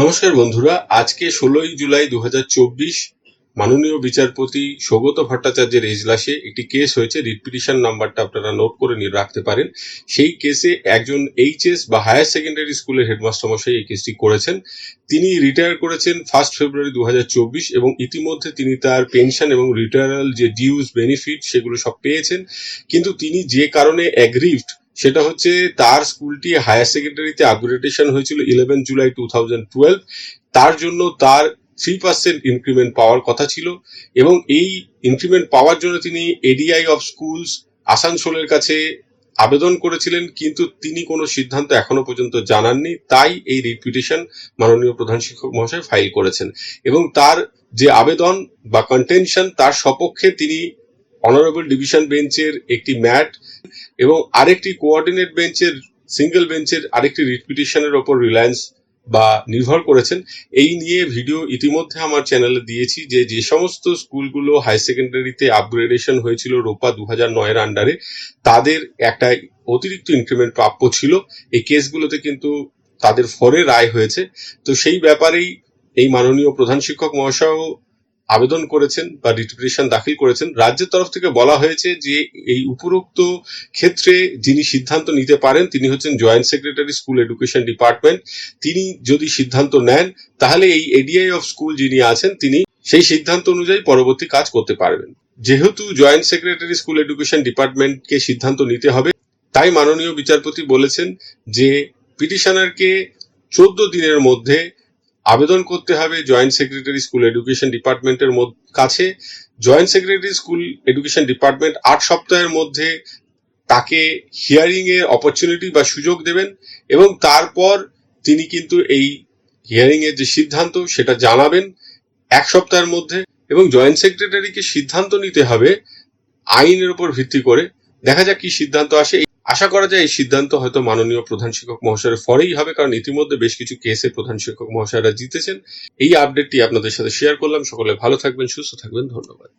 নমস্কার বন্ধুরা, আজকে ষোলোই জুলাই দু মাননীয় বিচারপতি সৌগত ভট্টাচার্যের এজলাসে একটি কেস হয়েছে রিট পিটিশন নাম্বারটা আপনারা নোট করে নিয়ে রাখতে পারেন। সেই কেসে একজন এইচএস বা হায়ার সেকেন্ডারি স্কুলের হেডমাস্টার মশাই এই কেসটি করেছেন। তিনি রিটায়ার করেছেন ফার্স্ট ফেব্রুয়ারি দু হাজার চব্বিশ এবং ইতিমধ্যে তিনি তার পেনশন এবং রিটায়ারাল যে ডিউজ বেনিফিট সেগুলো সব পেয়েছেন। কিন্তু তিনি যে কারণে অ্যাগ্রিভড সেটা হচ্ছে তার স্কুলটি হায়ার সেকেন্ডারিতে আপগ্রেডেশন হয়েছিল eleven July two thousand twelve তার জন্য তার থ্রি পার্সেন্ট ইনক্রিমেন্ট পাওয়ার কথা ছিল এবং এই ইনক্রিমেন্ট পাওয়ার জন্য তিনি এডিআই অফ স্কুলস আসানসোলের কাছে আবেদন করেছিলেন, কিন্তু তিনি কোনো সিদ্ধান্ত এখনও পর্যন্ত জানাননি। তাই এই রিপিটেশন মাননীয় প্রধান শিক্ষক মহাশয় ফাইল করেছেন এবং তার যে আবেদন বা কন্টেনশন তার সপক্ষে তিনি অনারেবল ডিভিশন বেঞ্চের একটি ম্যাট এবং আরেকটি কোঅর্ডিনেট বেঞ্চের সিঙ্গেল বেঞ্চের আরেকটি রিপিটিশনের ওপর রিলায়েন্স বা নির্ভর করেছেন। এই নিয়ে ভিডিও ইতিমধ্যে আমার চ্যানেলে দিয়েছি যে যে সমস্ত স্কুলগুলো হাই সেকেন্ডারিতে আপগ্রেডেশন হয়েছিল রোপা দু হাজার নয়ের আন্ডারে তাদের একটা অতিরিক্ত ইনক্রিমেন্ট প্রাপ্য ছিল। এই কেসগুলোতে কিন্তু তাদের ফরে রায় হয়েছে। তো সেই ব্যাপারেই এই মাননীয় প্রধান শিক্ষক মহাশয়ও আবেদন করেছেন বা রিটিপিটেশন দাখিল করেছেন, রাজ্যের তরফ থেকে বলা হয়েছে যে এই উপরোক্ত ক্ষেত্রে যিনি সিদ্ধান্ত নিতে পারেন, তিনি হচ্ছেন joint secretary school education department তিনি যদি সিদ্ধান্ত নেন, তাহলে এই এডিআই অফ স্কুল যিনি আছেন, তিনি সেই সিদ্ধান্ত অনুযায়ী পরবর্তী কাজ করতে পারবেন। যেহেতু জয়েন্ট সেক্রেটারি স্কুল এডুকেশন ডিপার্টমেন্টকে সিদ্ধান্ত নিতে হবে, তাই মাননীয় বিচারপতি বলেছেন যে পিটিশনারকে চোদ্দ দিনের মধ্যে আবেদন করতে হবে জয়েন্ট সেক্রেটারি স্কুল এডুকেশন ডিপার্টমেন্টের কাছে। Joint secretary school education department আট সপ্তাহের মধ্যে তাকে হিয়ারিং এর অপরচুনিটি বা সুযোগ দেবেন এবং তারপর তিনি কিন্তু এই হিয়ারিং এর যে সিদ্ধান্ত সেটা জানাবেন এক সপ্তাহের মধ্যে এবং জয়েন্ট সেক্রেটারিকে সিদ্ধান্ত নিতে হবে আইনের উপর ভিত্তি করে। দেখা যাক কি সিদ্ধান্ত আসে। আশা করা যায় এই সিদ্ধান্ত হয়তো মাননীয় প্রধান শিক্ষক মহাশয়ের ফরেই হবে, কারণ ইতিমধ্যে বেশ কিছু কেসে প্রধান শিক্ষক মহাশয়রা জিতেছেন। এই আপডেটটি আপনাদের সাথে শেয়ার করলাম। সকলে ভালো থাকবেন, সুস্থ থাকবেন। ধন্যবাদ।